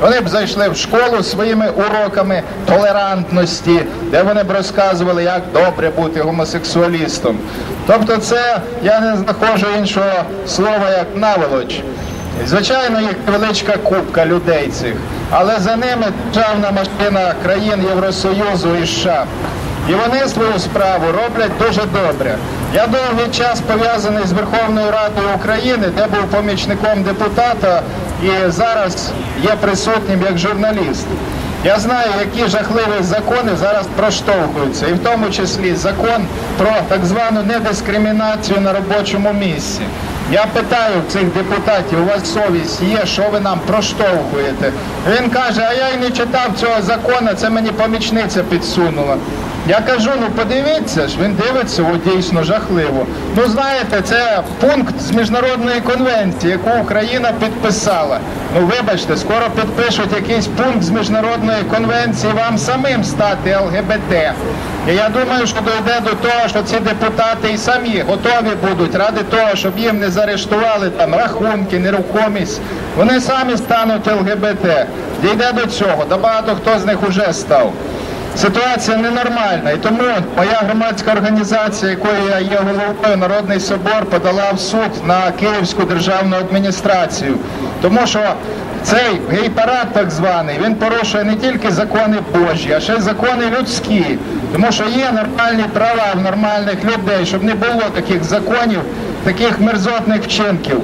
Вони б зайшли в школу своїми уроками толерантності, де вони б розказували, як добре бути гомосексуалістом. Тобто, це я не знаходжу іншого слова як наволоч. Звичайно, їх величка купка людей цих, але за ними державна машина країн Євросоюзу і США. І вони свою справу роблять дуже добре. Я довгий час пов'язаний з Верховною Радою України, де був помічником депутата і зараз є присутнім як журналіст. Я знаю, які жахливі закони зараз проштовхуються, і в тому числі закон про так звану недискримінацію на робочому місці. Я питаю цих депутатів, у вас совість є, що ви нам проштовхуєте? Він каже, а я й не читав цього закону, це мені помічниця підсунула. Я кажу, ну подивіться ж, він дивиться, о, дійсно жахливо. Ну знаєте, це пункт з міжнародної конвенції, яку Україна підписала. Ну вибачте, скоро підпишуть якийсь пункт з міжнародної конвенції вам самим стати ЛГБТ. І я думаю, що дойде до того, що ці депутати і самі готові будуть ради того, щоб їм не заарештували там рахунки, нерухомість. Вони самі стануть ЛГБТ. Дійде до цього, да багато хто з них уже став. Ситуація ненормальна, і тому моя громадська організація, якою я є головою, Народний собор, подала в суд на Київську державну адміністрацію, тому що цей гей-парад так званий, він порушує не тільки закони Божі, а ще й закони людські, тому що є нормальні права в нормальних людей, щоб не було таких законів, таких мерзотних вчинків.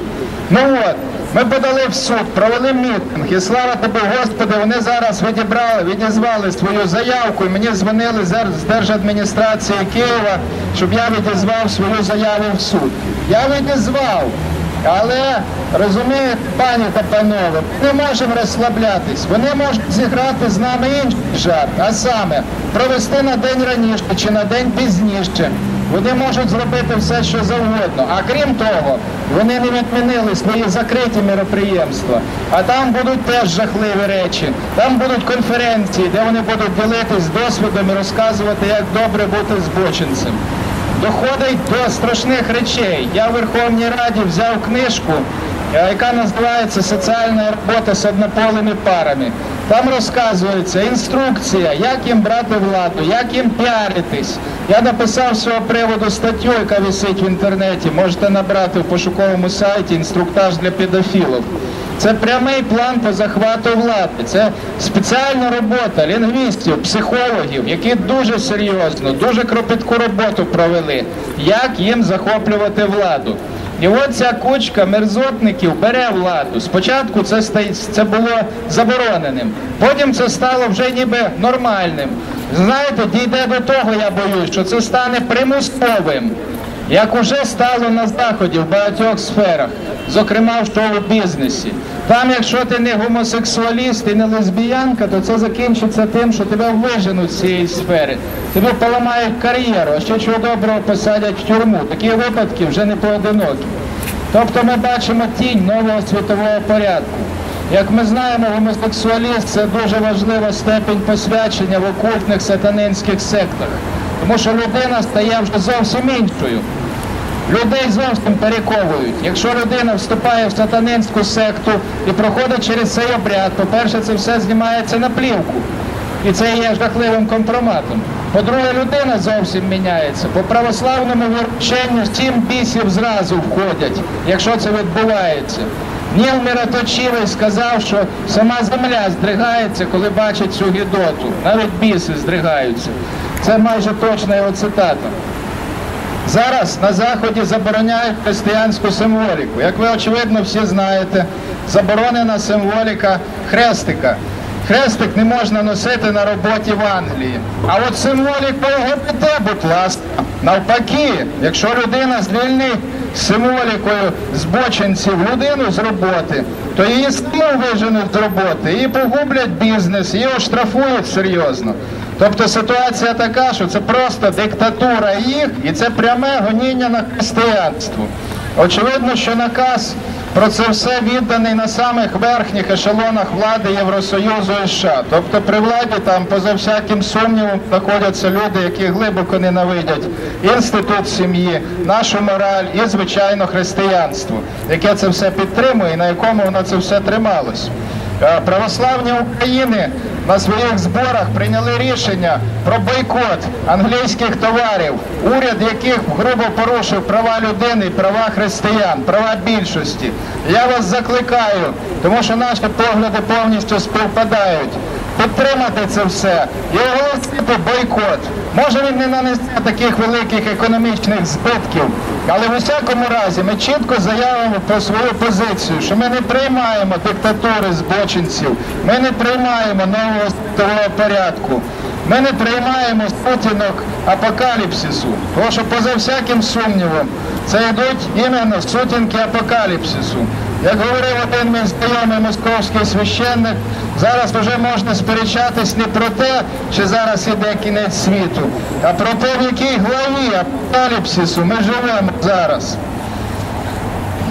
Ну от. Ми подали в суд, провели мітинг, і слава тобі, Господи, вони зараз відібрали, відізвали свою заявку, і мені дзвонили з держадміністрації Києва, щоб я відізвав свою заяву в суд. Я відізвав, але розумієте, пані та панове, ми не можемо розслаблятись. Вони можуть зіграти з нами інший жарт, а саме провести на день раніше чи на день пізніше. Вони можуть зробити все, що завгодно. А крім того, вони не відмінили свої закриті мероприємства. А там будуть теж жахливі речі. Там будуть конференції, де вони будуть ділитись досвідом і розказувати, як добре бути збочинцем. Доходить до страшних речей. Я в Верховній Раді взяв книжку, яка називається Соціальна робота з однополими парами. Там розказується інструкція, як їм брати владу, як їм піаритись. Я написав з цього приводу статтю, яка висить в інтернеті. Можете набрати в пошуковому сайті інструктаж для педофілів. Це прямий план по захвату влади. Це спеціальна робота лінгвістів, психологів, які дуже серйозно, дуже кропітку роботу провели, як їм захоплювати владу. І от ця кучка мерзотників бере владу. Спочатку це це було забороненим, потім це стало вже ніби нормальним. Знаєте, дійде до того, я боюсь, що це стане примусовим, як уже стало на заході в багатьох сферах, зокрема в шоу-бізнесі. Там, якщо ти не гомосексуаліст і не лесбіянка, то це закінчиться тим, що тебе виженуть з цієї сфери. Тебе поламають кар'єру, а ще чого доброго посадять в тюрму. Такі випадки вже не поодинокі. Тобто ми бачимо тінь нового світового порядку. Як ми знаємо, гомосексуаліст це дуже важлива степень посвячення в окультних сатанинських сектах. Тому що людина стає вже зовсім іншою. Людей зовсім перековують. Якщо людина вступає в сатанинську секту і проходить через цей обряд, по-перше, це все знімається на плівку. І це є жахливим компроматом. По-друге, людина зовсім міняється. По православному вірченню сім бісів зразу входять, якщо це відбувається. Ніл Мироточивий сказав, що сама земля здригається, коли бачить цю гідоту. Навіть біси здригаються. Це майже точна його цитата. Зараз на Заході забороняють християнську символіку. Як ви очевидно всі знаєте, заборонена символіка хрестика. Хрестик не можна носити на роботі в Англії. А от символіку ЛГБТ, будь ласка, навпаки, якщо людина звільнить символікою збочинців людину з роботи, то її знову виженуть з роботи, її погублять бізнес, її оштрафують серйозно. Тобто ситуація така, що це просто диктатура їх і це пряме гоніння на християнство. Очевидно, що наказ про це все відданий на самих верхніх ешелонах влади Євросоюзу і США. Тобто при владі там, поза всяким сумнівом, знаходяться люди, які глибоко ненавидять інститут сім'ї, нашу мораль і, звичайно, християнство, яке це все підтримує і на якому воно це все трималось. Е, Православні України на своїх зборах прийняли рішення про бойкот англійських товарів, уряд яких грубо порушив права людини права християн, права більшості. Я вас закликаю, тому що наші погляди повністю співпадають. Підтримати це все і оголосити бойкот. Може він не нанесе таких великих економічних збитків, але в усякому разі ми чітко заявимо про свою позицію, що ми не приймаємо диктатури збочинців, ми не приймаємо нового світового порядку. Ми не приймаємо сутінок апокаліпсису, тому що поза всяким сумнівом це йдуть іменно сутінки апокаліпсису. Як говорив один мій знайомий московський священник, зараз вже можна сперечатись не про те, чи зараз іде кінець світу, а про те, в якій главі апокаліпсису ми живемо зараз.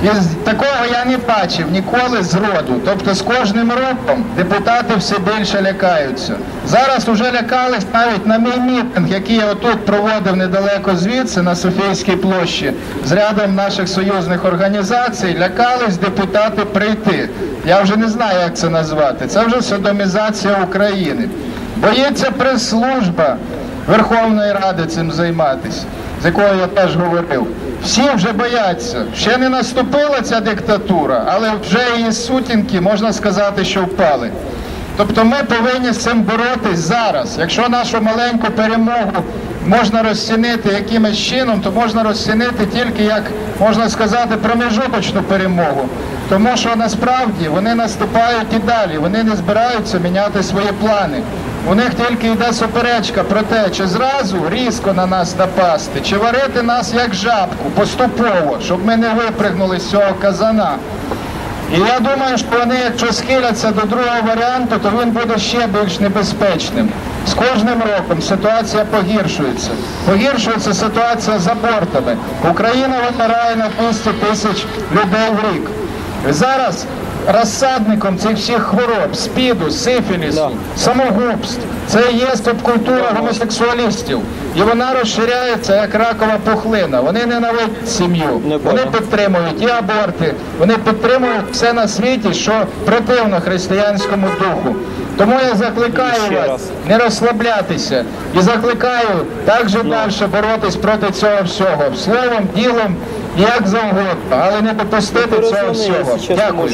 І такого я не бачив ніколи з роду. Тобто з кожним роком депутати все більше лякаються. Зараз вже лякались навіть на мій мітинг, який я отут проводив недалеко звідси, на Софійській площі, з рядом наших союзних організацій, лякались депутати прийти. Я вже не знаю, як це назвати. Це вже содомізація України. Боїться прес-служба Верховної Ради цим займатися, з якою я теж говорив. Всі вже бояться. Ще не наступила ця диктатура, але вже її сутінки, можна сказати, що впали. Тобто ми повинні з цим боротись зараз. Якщо нашу маленьку перемогу можна розцінити якимось чином, то можна розцінити тільки як можна сказати промежуточну перемогу. Тому що насправді вони наступають і далі, вони не збираються міняти свої плани. У них тільки йде суперечка про те, чи зразу різко на нас напасти, чи варити нас як жабку поступово, щоб ми не випригнули з цього казана. І я думаю, що вони, якщо схиляться до другого варіанту, то він буде ще більш небезпечним. З кожним роком ситуація погіршується. Погіршується ситуація з абортами. Україна вимирає на 200 тисяч людей в рік. Зараз розсадником цих всіх хвороб, спіду, сифілісу, самогубств, це є субкультура гомосексуалістів. І вона розширяється як ракова пухлина. Вони ненавидять сім'ю. Не Вони підтримують і аборти, вони підтримують все на світі, що противно християнському духу. Тому я закликаю вас раз. не розслаблятися і закликаю також далі боротись проти цього всього, словом, ділом, як завгодно, але не допустити цього всього. Дякую.